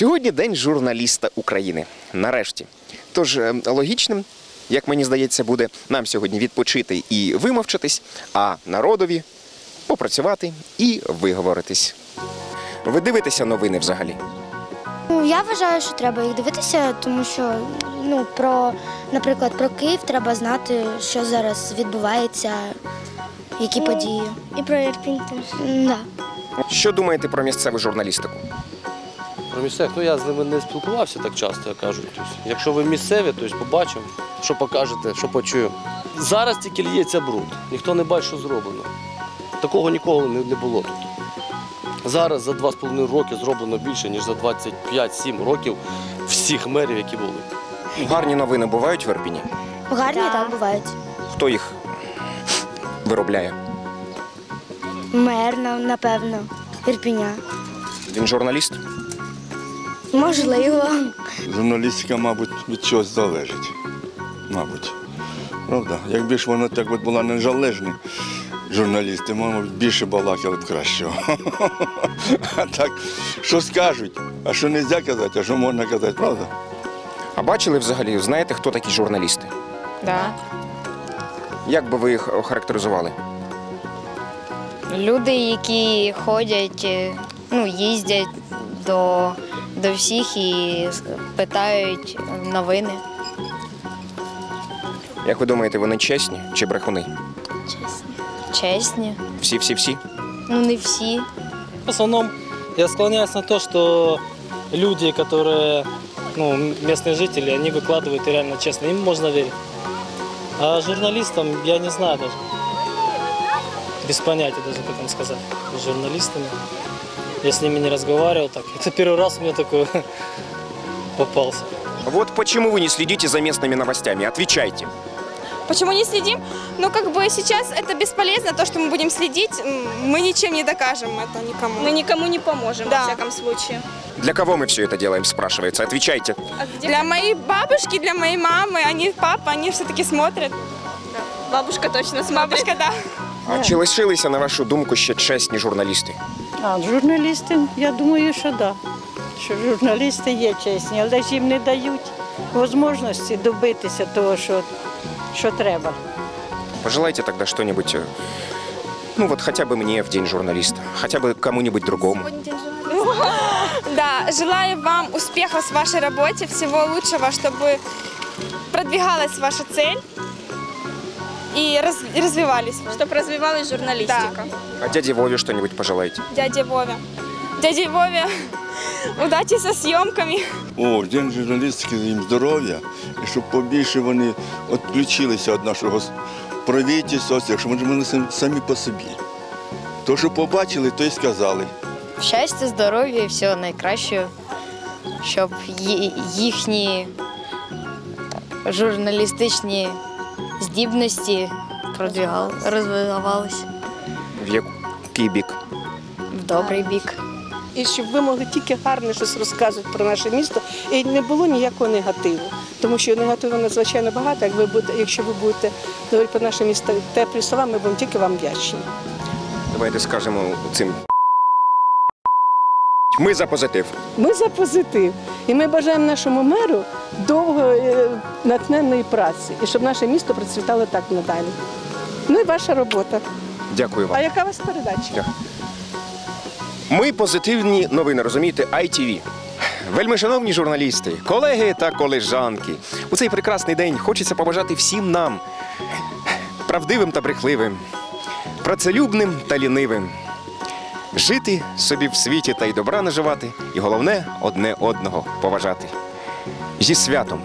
Сьогодні день журналіста України. Нарешті. Тож е, логічним, як мені здається, буде нам сьогодні відпочити і вимовчатись, а народові попрацювати і виговоритись. Ви дивитеся новини взагалі? Ну, я вважаю, що треба їх дивитися, тому що ну, про, наприклад, про Київ треба знати, що зараз відбувається, які події. І про Ірпінь теж. Да. Що думаєте про місцеву журналістику? Про місцевих, ну я з ними не спілкувався так часто, як кажуть. Тобто, якщо ви місцеві, то побачимо, що покажете, що почуємо. Зараз тільки лється бруд. Ніхто не бачить, що зроблено. Такого ніколи не, не було тут. Зараз за 2,5 роки зроблено більше, ніж за 25-7 років всіх мерів, які були. Гарні новини бувають в Ірпіні? Гарні Да. так бувають. Хто їх виробляє? Мер, напевно, Ірпіня. Він журналіст? Можливо. Журналістика, мабуть, від чогось залежить. Мабуть. Правда? Якби ж вона так от була незалежна, журналісти, мабуть, більше балакали б кращого. А так, що скажуть, а що не можна казати, а що можна казати, правда? А бачили взагалі, знаєте, хто такі журналісти? Да. Як би ви їх охарактеризували? Люди, які ходять, е, ну, їздять до, до всіх і с- питають новини. Як ви думаєте, вони чесні чи брехуни? Чесні. Всі-всі-всі? Ну, не всі. В основном я склоняюсь на то, что люди, которые, ну, местные жители, они выкладывают и реально честно, им можно верить. А журналистам я не знаю даже. Без понятия даже, как вам сказать. С журналистами. Я с ними не разговаривал так. Это первый раз у меня такой попался. Вот почему вы не следите за местными новостями? Отвечайте. Почему не следим? Ну, как бы сейчас это бесполезно, то, что мы будем следить, мы ничем не докажем это никому. Ми нікому не поможемо, Да. во всяком случае. Для кого мы все это делаем, спрашивается. Отвечайте. Для моей бабушки, для моей мамы, они, папа, они все-таки смотрят. Бабушка точно смотрит. Бабушка, да. А чи лишилися, на вашу думку, ще чесні журналісти? А журналісти, я думаю, що да. Що журналісти є чесні, але ж їм не дають можливості добитися того, що, що треба. Пожелайте тогда что-нибудь, э, ну вот хотя бы мне в день журналиста, хотя бы кому-нибудь другому. Да, желаю вам успехов в вашей работе, всего лучшего, чтобы продвигалась ваша цель и раз- и развивались вы. Щоб розвивалась журналістика. А дяде Вове что-нибудь пожелайте. Дяде Вове. Дяде Вове, удачи со съемками. О, день журналістики, їм здоров'я, і щоб побільше вони відключилися від нашого правительства, якщо вони вони самі по собі. То, що побачили, то й сказали. Щастя, здоров'я і всього найкращого, щоб їхні журналістичні здібності продвігали, розвивалися В який бік? в добрий бік. і щоб ви могли тільки гарне щось розказувати про наше місто, і не було ніякого негативу. Тому що негативу надзвичайно багато. Як ви будете, якщо ви будете говорити про наше місто теплі слова, ми будемо тільки вам вдячні. Давайте скажемо цим. Ми за позитив. Ми за позитив. І ми бажаємо нашому меру довгої е, натхненної праці, і щоб наше місто процвітало так надалі. Ну і ваша робота. Дякую вам. А яка у вас передача? Ми позитивні новини, розумієте, ITV. Вельми шановні журналісти, колеги та колежанки. У цей прекрасний день хочеться побажати всім нам правдивим та брехливим, працелюбним та лінивим. Жити собі в світі та й добра наживати, і головне одне одного поважати. Зі святом!